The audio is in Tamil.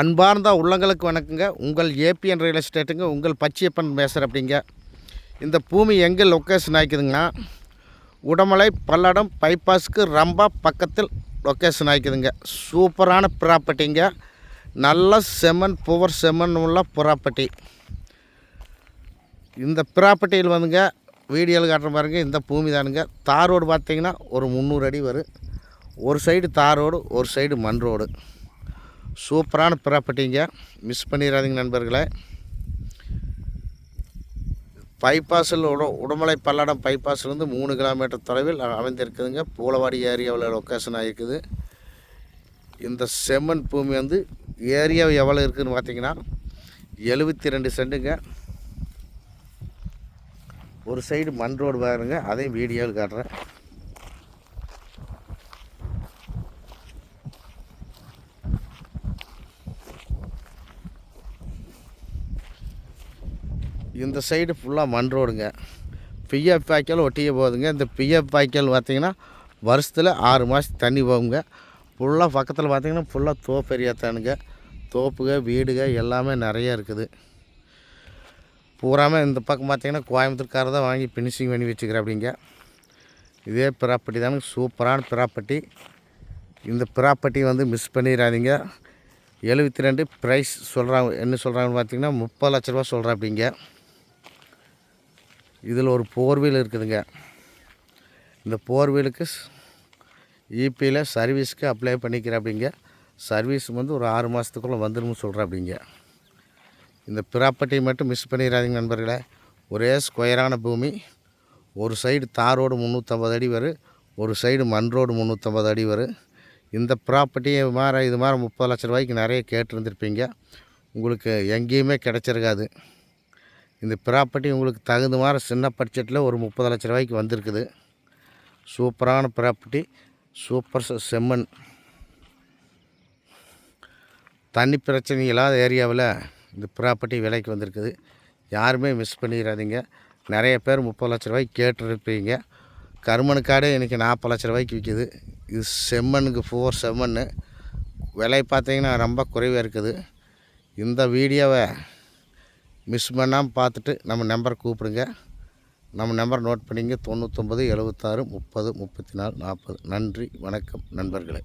அன்பார்ந்த உள்ளங்களுக்கு வணக்கங்க. உங்கள் ஏபிஎன் ரியல் எஸ்டேட்டுங்க உங்கள் பச்சையப்பன் பேசுகிற அப்படிங்க. இந்த பூமி எங்கே லொக்கேஷன் ஆகிக்குதுங்கன்னா உடமலை பல்லடம் பைபாஸ்க்கு ரொம்ப பக்கத்தில் லொக்கேஷன் ஆகிக்குதுங்க. சூப்பரான ப்ராப்பர்ட்டிங்க நல்ல செம்மன் புவர் செம்மன் உள்ள ப்ராப்பர்ட்டி இந்த ப்ராப்பர்ட்டியில் வந்துங்க வீடியோவில் காட்டுற பாருங்க இந்த பூமி தானுங்க. தார் ரோடு பார்த்தீங்கன்னா ஒரு முந்நூறு அடி வரும். ஒரு சைடு தார் ரோடு ஒரு சைடு மண் ரோடு. சூப்பரான ப்ராப்பர்ட்டிங்க. மிஸ் பண்ணிடாதீங்க நண்பர்களே. பைபாஸில் உட உடமலை பல்லடம் பைபாஸ்லேருந்து மூணு கிலோமீட்டர் தொலைவில் அமைந்திருக்குதுங்க. பூலவாடி ஏரியாவில் லொக்கேஷன் ஆகிருக்குது. இந்த செம்மண் பூமி வந்து ஏரியா எவ்வளோ இருக்குதுன்னு பார்த்தீங்கன்னா எழுபத்தி ரெண்டு சென்ட்டுங்க ஒரு சைடு மண் ரோடு பாருங்க அதையும் வீடியோவில் காட்டுறேன். இந்த சைடு ஃபுல்லாக மண் ரோடுங்க பிஎஃப் பாய்க்கால் ஒட்டியே போகுதுங்க. இந்த பிஎஃப் பாய்க்கால் பார்த்தீங்கன்னா வருஷத்தில் ஆறு மாதத்துக்கு தண்ணி போகுங்க. ஃபுல்லாக பக்கத்தில் பார்த்திங்கன்னா ஃபுல்லாக தோப்பெரியாத்தானுங்க தோப்புக வீடுக எல்லாமே நிறைய இருக்குது. பூராமல் இந்த பக்கம் பார்த்தீங்கன்னா கோயம்புத்தூர்கார தான் வாங்கி ஃபினிஷிங் பண்ணி வச்சுக்கிறேன் அப்படிங்க. இதே ப்ராப்பர்ட்டி தானுங்க. சூப்பரான ப்ராப்பர்ட்டி இந்த ப்ராப்பர்ட்டி வந்து மிஸ் பண்ணிடாதீங்க. எழுபத்தி ரெண்டு ப்ரைஸ் சொல்கிறாங்க என்ன சொல்கிறாங்கன்னு பார்த்தீங்கன்னா முப்பது லட்ச ரூபா சொல்கிறேன் அப்படிங்க இதில் ஒரு போர்வீல் இருக்குதுங்க. இந்த போர்வீலுக்கு இபியில் சர்வீஸ்க்கு அப்ளை பண்ணிக்கிறேன் அப்படிங்க சர்வீஸ் வந்து ஒரு ஆறு மாதத்துக்குள்ளே வந்துடும் சொல்கிறேன் அப்படிங்க இந்த ப்ராப்பர்ட்டியை மட்டும் மிஸ் பண்ணிடாதீங்க நண்பர்களே. ஒரே ஸ்கொயரான பூமி. ஒரு சைடு தார் ரோடு முந்நூற்றம்பது அடி வரும் ஒரு சைடு மண் ரோடு முந்நூற்றம்பது அடி வரும் இந்த ப்ராப்பர்ட்டியை மாதிரி இது மாதிரி முப்பது லட்ச ரூபாய்க்கு நிறைய கேட்டிருந்துருப்பீங்க. உங்களுக்கு எங்கேயுமே கிடச்சிருக்காது. இந்த ப்ராப்பர்ட்டி உங்களுக்கு தகுந்த மாதிரி சின்ன பட்ஜெட்டில் ஒரு முப்பது லட்ச ரூபாய்க்கு வந்திருக்குது. சூப்பரான ப்ராப்பர்ட்டி சூப்பர் செம்மண். தண்ணி பிரச்சனை இல்லாத ஏரியாவில் இந்த ப்ராப்பர்ட்டி விலைக்கு வந்திருக்குது. யாருமே மிஸ் பண்ணிடாதீங்க. நிறைய பேர் முப்பது லட்ச ரூபாய்க்கு கேட்டிருப்பீங்க. கருமனுக்காடே இன்றைக்கி நாற்பது லட்ச ரூபாய்க்கு விற்கிது இது செம்மண்ணுக்கு ஃபோர் செம்மண் விலை பார்த்தீங்கன்னா ரொம்ப குறைவாக இருக்குது. இந்த வீடியோவை மிஸ் பண்ணாமல் பார்த்துட்டு நம்ம நம்பர் கூப்பிடுங்க. நம்ம நம்பர் நோட் பண்ணிங்க. தொண்ணூத்தொம்பது எழுபத்தாறு முப்பது முப்பத்தி நாலு நாற்பது. நன்றி வணக்கம் நண்பர்களே.